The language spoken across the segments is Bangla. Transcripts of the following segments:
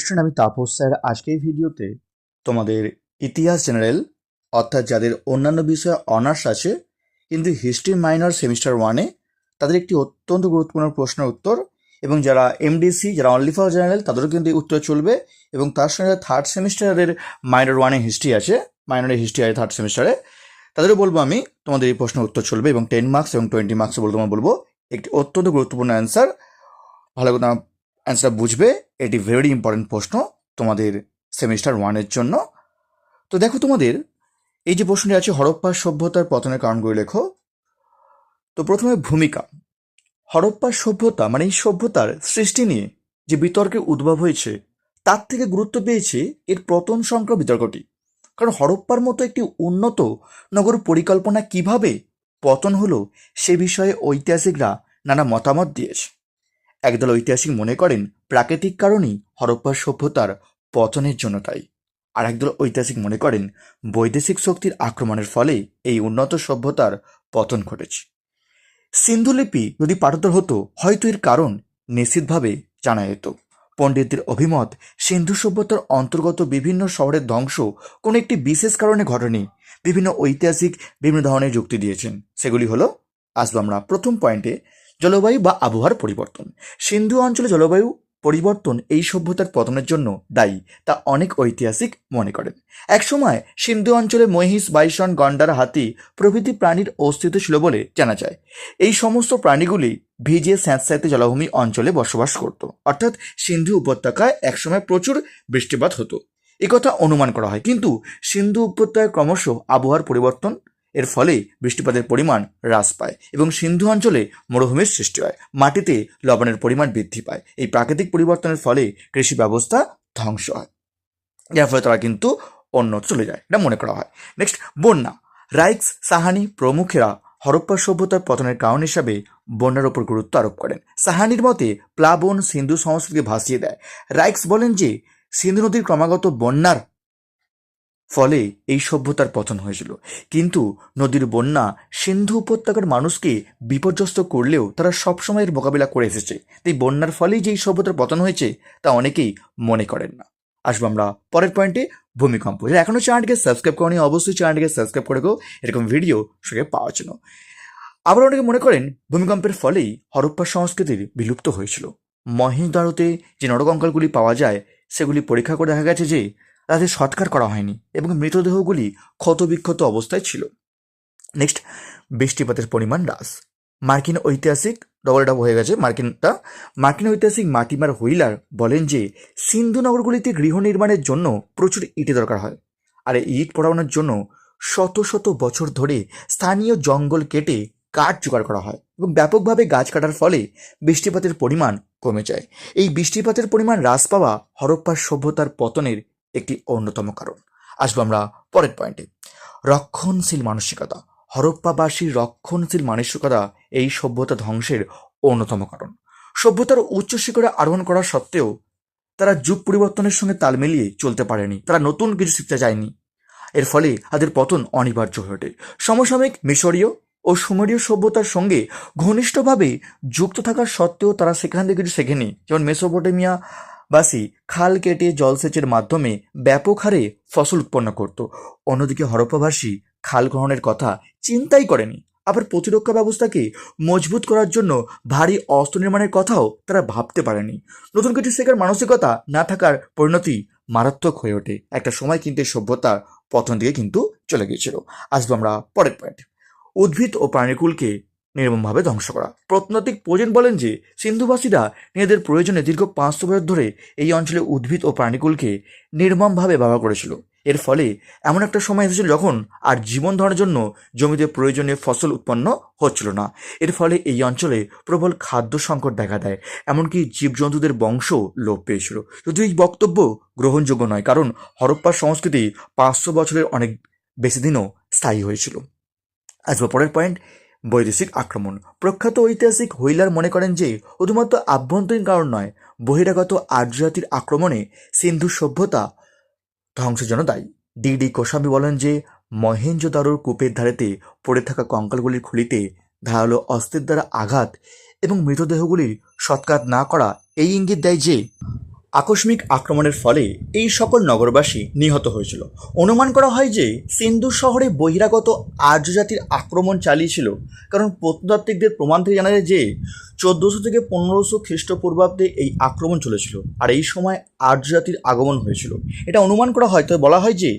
স্টুডেন্ট আমি তাপস স্যার আজকে এই ভিডিওতে তোমাদের ইতিহাস জেনারেল অর্থাৎ যাদের অন্যান্য বিষয়ে অনার্স আছে, কিন্তু হিস্ট্রি মাইনর সেমিস্টার ওয়ানে তাদের একটি অত্যন্ত গুরুত্বপূর্ণ প্রশ্নের উত্তর এবং যারা এমডিসি যারা অনলি ফর জেনারেল তাদেরও কিন্তু উত্তর চলবে এবং তার সঙ্গে থার্ড সেমিস্টারের মাইনর ওয়ানে হিস্ট্রি আছে মাইনরের হিস্ট্রি আছে থার্ড সেমিস্টারে তাদেরও বলব আমি তোমাদের এই প্রশ্নের উত্তর চলবে এবং টেন মার্কস এবং টোয়েন্টি মার্কস বলতে তোমার বলব। একটি অত্যন্ত গুরুত্বপূর্ণ অ্যান্সার ভালো করে অ্যান্সারটা বুঝবে, এটি ভেরি ইম্পর্টেন্ট প্রশ্ন তোমাদের সেমিস্টার ওয়ানের জন্য। তো দেখো তোমাদের, এই যে প্রশ্নটি আছে হরপ্পা সভ্যতার পতনের কারণগুলি লেখো। তো প্রথমে ভূমিকা। হরপ্পা সভ্যতা মানে এই সভ্যতার সৃষ্টি নিয়ে যে বিতর্কের উদ্ভব হয়েছে, তার থেকে গুরুত্ব পেয়েছে এর পতন সংক্রান্ত বিতর্কটি। কারণ হরপ্পার মতো একটি উন্নত নগর পরিকল্পনা কীভাবে পতন হলো সে বিষয়ে ঐতিহাসিকরা নানা মতামত দিয়েছে। একদল ঐতিহাসিক মনে করেন প্রাকৃতিক কারণেই হরপ্পা সভ্যতার পতনের জন্য তাই আর একদল ঐতিহাসিক মনে করেন বৈদেশিক শক্তির আক্রমণের ফলে এই উন্নত সভ্যতার পতন ঘটেছে। সিন্ধুলিপি যদি পাঠোত্তর হতো, হয়তো এর কারণ নিশ্চিতভাবে জানা যেত। পণ্ডিতদের অভিমত, সিন্ধু সভ্যতার অন্তর্গত বিভিন্ন শহরের ধ্বংস কোনো একটি বিশেষ কারণে ঘটেনি, বিভিন্ন ঐতিহাসিক বিভিন্ন ধরনের যুক্তি দিয়েছেন। সেগুলি হলো আসব আমরা প্রথম পয়েন্টে জলবায়ু বা আবহাওয়ার পরিবর্তন। সিন্ধু অঞ্চলে জলবায়ু পরিবর্তন এই সভ্যতার পতনের জন্য দায়ী, তা অনেক ঐতিহাসিক মনে করেন। একসময় সিন্ধু অঞ্চলে মহিষ, বাইসন, গন্ডার, হাতি প্রভৃতি প্রাণীর অস্তিত্ব ছিল বলে জানা যায়। এই সমস্ত প্রাণীগুলি ভিজে স্যাঁতস্যাঁতে জলাভূমি অঞ্চলে বসবাস করত। অর্থাৎ সিন্ধু উপত্যকায় একসময় প্রচুর বৃষ্টিপাত হতো। একথা অনুমান করা হয়। কিন্তু সিন্ধু উপত্যকায় ক্রমশ আবহাওয়ার পরিবর্তন এর ফলে বৃষ্টিপাতের পরিমাণ হ্রাস পায় এবং সিন্ধু অঞ্চলে মরুভূমির সৃষ্টি হয়। মাটিতে লবণের পরিমাণ বৃদ্ধি পায়। এই প্রাকৃতিক পরিবর্তনের ফলে কৃষি ব্যবস্থা ধ্বংস হয়। যার ফলে তারা কিন্তু অন্য চলে যায়, এটা মনে করা হয়। নেক্সট বন্যা। রাইক্স, সাহানি প্রমুখেরা হরপ্পা সভ্যতার পতনের কারণ হিসাবে বন্যার ওপর গুরুত্ব আরোপ করেন। সাহানির মতে, প্লাবন সিন্ধু সংস্কৃতিকে ভাসিয়ে দেয়। রাইক্স বলেন যে, সিন্ধু নদীর ক্রমাগত বন্যার ফলে এই সভ্যতার পতন হয়েছিল। কিন্তু নদীর বন্যা সিন্ধু উপত্যকার মানুষকে বিপর্যস্ত করলেও তারা সবসময় এর মোকাবিলা করে এসেছে। তাই বন্যার ফলেই যে এই সভ্যতার পতন হয়েছে, তা অনেকেই মনে করেন না। আসব আমরা পরের পয়েন্টে ভূমিকম্প। যারা এখনও চ্যানেলটিকে সাবস্ক্রাইব করেনি, অবশ্যই চ্যানেলটিকে সাবস্ক্রাইব করে গো এরকম ভিডিও সঙ্গে পাওয়ার জন্য। আবার অনেকে মনে করেন ভূমিকম্পের ফলেই হরপ্পা সংস্কৃতির বিলুপ্ত হয়েছিল। মহেশদারোতে যে নরকঙ্কালগুলি পাওয়া যায়, সেগুলি পরীক্ষা করে দেখা গেছে যে তাদের সৎকার করা হয়নি এবং মৃতদেহগুলি ক্ষতবিক্ষত অবস্থায় ছিল। নেক্সট বৃষ্টিপাতের পরিমাণ হ্রাস। মার্কিন ঐতিহাসিক ডবল ডাব হয়ে গেছে মার্কিনটা। মার্কিন ঐতিহাসিক মার্টিমার হুইলার বলেন যে, সিন্ধু নগরগুলিতে গৃহ নির্মাণের জন্য প্রচুর ইটে দরকার হয়। আর এই ইট পড়ানোর জন্য শত শত বছর ধরে স্থানীয় জঙ্গল কেটে কাঠ জোগাড় করা হয় এবং ব্যাপকভাবে গাছ কাটার ফলে বৃষ্টিপাতের পরিমাণ কমে যায়। এই বৃষ্টিপাতের পরিমাণ হ্রাস পাওয়া হরপ্পার সভ্যতার পতনের একটি অন্যতম কারণ। আসব আমরা পরের পয়েন্টে রক্ষণশীল মানসিকতা। হরপ্পাবাসীর রক্ষণশীল মানসিকতা এই সভ্যতা ধ্বংসের অন্যতম কারণ। সভ্যতার উচ্চ শিখরে আরোহণ করা সত্ত্বেও তারা যুগ পরিবর্তনের সঙ্গে তাল মিলিয়ে চলতে পারেনি। তারা নতুন কিছু শিখতে চায়নি এর ফলে তাদের পতন অনিবার্য হয়ে ওঠে। সমসাময়িক মিশরীয় ও সুমেরীয় সভ্যতার সঙ্গে ঘনিষ্ঠভাবে যুক্ত থাকার সত্ত্বেও তারা সেখান থেকে কিছু শেখেনি। যেমন মেসোপটেমিয়া বাসী খাল কেটে জলসেচের মাধ্যমে ব্যাপক হারে ফসল উৎপন্ন করত। অন্যদিকে হরপ্পাবাসী খাল গ্রহণের কথা চিন্তাই করেনি। আবার প্রতিরক্ষা ব্যবস্থাকে মজবুত করার জন্য ভারী অস্ত্র নির্মাণের কথাও তারা ভাবতে পারেনি। নতুন কিছু শেখার মানসিকতা না থাকার পরিণতি মারাত্মক হয়ে ওঠে। একটা সময় কিন্তু সভ্যতার পতন দিকে কিন্তু চলে গিয়েছিল। আসব আমরা পরের পয়েন্ট উদ্ভিদ ও প্রাণীকুলকে নির্মমভাবে ধ্বংস করা। প্রত্নতাত্ত্বিক প্রয়োজন বলেন যে, সিন্ধুবাসীরা নিজেদের প্রয়োজনে দীর্ঘ পাঁচশো বছর ধরে এই অঞ্চলে উদ্ভিদ ও প্রাণীকুলকে নির্মমভাবে ব্যবহার করেছিল। এর ফলে এমন একটা সময় এসেছিল যখন আর জীবন ধরার জন্য জমিতে প্রয়োজনীয় ফসল উৎপন্ন হচ্ছিল না। এর ফলে এই অঞ্চলে প্রবল খাদ্য সংকট দেখা দেয়, এমনকি জীবজন্তুদের বংশ লোপ পেয়েছিল। যদিও এই বক্তব্য গ্রহণযোগ্য নয়, কারণ হরপ্পার সংস্কৃতি পাঁচশো বছরের অনেক বেশি দিনও স্থায়ী হয়েছিল। আসব পরের পয়েন্ট বৈদেশিক আক্রমণ। প্রখ্যাত ঐতিহাসিক হুইলার মনে করেন যে, শুধুমাত্র আভ্যন্তরীণ কারণ নয়, বহিরাগত আর্যজাতির আক্রমণে সিন্ধু সভ্যতা ধ্বংসের জন্য দায়ী। ডি ডি গোস্বামী বলেন যে মহেঞ্জোদারোর কূপের ধারেতে পড়ে থাকা কঙ্কালগুলির খুলিতে ধারালো অস্ত্রের দ্বারা আঘাত এবং মৃতদেহগুলির সৎকার না করা এই ইঙ্গিত দেয় যে আকস্মিক আক্রমণের ফলে এই সকল নগরবাসী নিহত হয়েছিল। অনুমান করা হয় যে সিন্ধু শহরে বহিরাগত আর্য জাতির আক্রমণ চালিয়েছিল, কারণ প্রত্নতাত্ত্বিকদের প্রমাণ থেকে জানা যায় যে চোদ্দোশো থেকে পনেরোশো খ্রিস্টপূর্বাব্দে এই আক্রমণ চলেছিল আর এই সময় আর্য জাতির আগমন হয়েছিল। এটা অনুমান করা হয়, তবে বলা হয় যে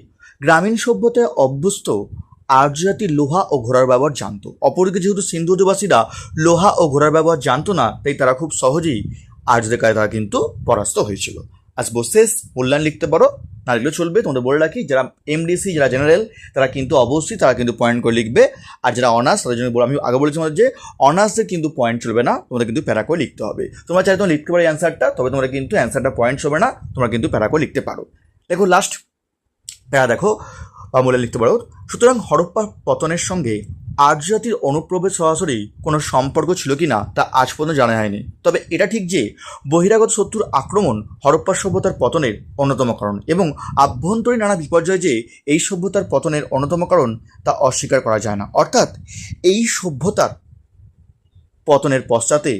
গ্রামীণ সভ্যতায় অভ্যস্ত আর্য জাতি লোহা ও ঘোড়ার ব্যবহার জানতো। অপরদিকে যেহেতু সিন্ধু অধিবাসীরা লোহা ও ঘোড়ার ব্যবহার জানতো না, তাই তারা খুব সহজেই আর্যদের কাছে তারা কিন্তু পরাস্ত হয়েছিল। আজ শেষ মূল্যায়ন লিখতে পারো, না লিখলেও চলবে, তোমাদের বলে রাখি, যারা এমডিসি যারা জেনারেল তারা কিন্তু অবশ্যই তারা কিন্তু পয়েন্ট করে লিখবে, আর যারা অনার্স তাদের জন্য আমি আগে বলেছি আমাদের যে অনার্সের কিন্তু পয়েন্ট চলবে না, তোমাদের কিন্তু প্যারা করে লিখতে হবে। তোমরা চাইলে তোমরা লিখতে পারো অ্যান্সারটা তবে তোমরা কিন্তু অ্যান্সারটা পয়েন্ট চলবে না, তোমরা কিন্তু প্যারা করে লিখতে পারো। দেখো লাস্ট প্যারা দেখো আমলে লিখতে পারো। সুতরাং হরপ্পা পতনের সঙ্গে আর্য জাতির অনুপ্রবেশ সরাসরি কোনো সম্পর্ক ছিল কি না তা আজ পর্যন্ত জানা যায়নি। তবে এটা ঠিক যে বহিরাগত শত্রুর আক্রমণ হরপ্পা সভ্যতার পতনের অন্যতম কারণ এবং আভ্যন্তরীণ নানা বিপর্যয় যে এই সভ্যতার পতনের অন্যতম কারণ তা অস্বীকার করা যায় না। অর্থাৎ এই সভ্যতার পতনের পশ্চাতে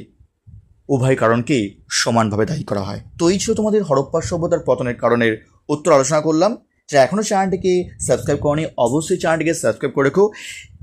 উভয় কারণকে সমানভাবে দায়ী করা হয়। তো এই ছিল তোমাদের হরপ্পা সভ্যতার পতনের কারণের উত্তর আলোচনা করলাম। যারা এখনও চ্যানেলটিকে সাবস্ক্রাইব করনি, অবশ্যই চ্যানেলটিকে সাবস্ক্রাইব করে রেখো।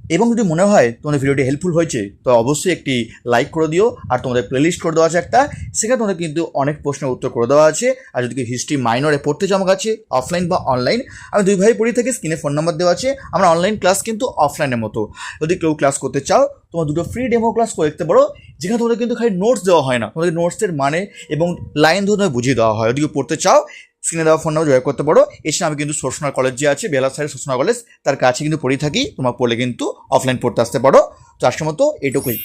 এবং যদি মনে হয় তোমাদের ভিডিওটি হেল্পফুল হয়েছে, তো অবশ্যই একটি লাইক করে দিও, আর তোমাদের প্লেলিস্ট করে দেওয়া আছে একটা। সেখানে তোমাদের কিন্তু অনেক প্রশ্নের উত্তর করে দেওয়া আছে। আর যদি হিস্ট্রি মাইনরে পড়তে চাও কাছে অফলাইন বা অনলাইন আমি দুই ভাই পড়ি থেকে স্ক্রিনে ফোন নাম্বার দেওয়া আছে। আমরা অনলাইন ক্লাস কিন্তু অফলাইনের মতো। যদি কেউ ক্লাস করতে চাও, তোমার দুটো ফ্রি ডেমো ক্লাস করে দেখতে পারো, যেখানে তোমাদের কিন্তু খালি নোটস দেওয়া হয় না। তোমাদের নোটসের মানে এবং লাইন ধরে বুঝিয়ে দেওয়া হয়। যদি পড়তে চাও স্ক্রিনে দেওয়া ফোন নাম্বার যোগাযোগ করতে পারো। এছাড়া আমি কিন্তু সোশনার কলেজ যে আছে বেলা সাইড সোশনাল কলেজ তার কাছে কিন্তু পড়ে থাকি। তোমার পড়লে কিন্তু অফলাইন পড়তে আসতে পারো। তো আজকের মতো এটুকুই।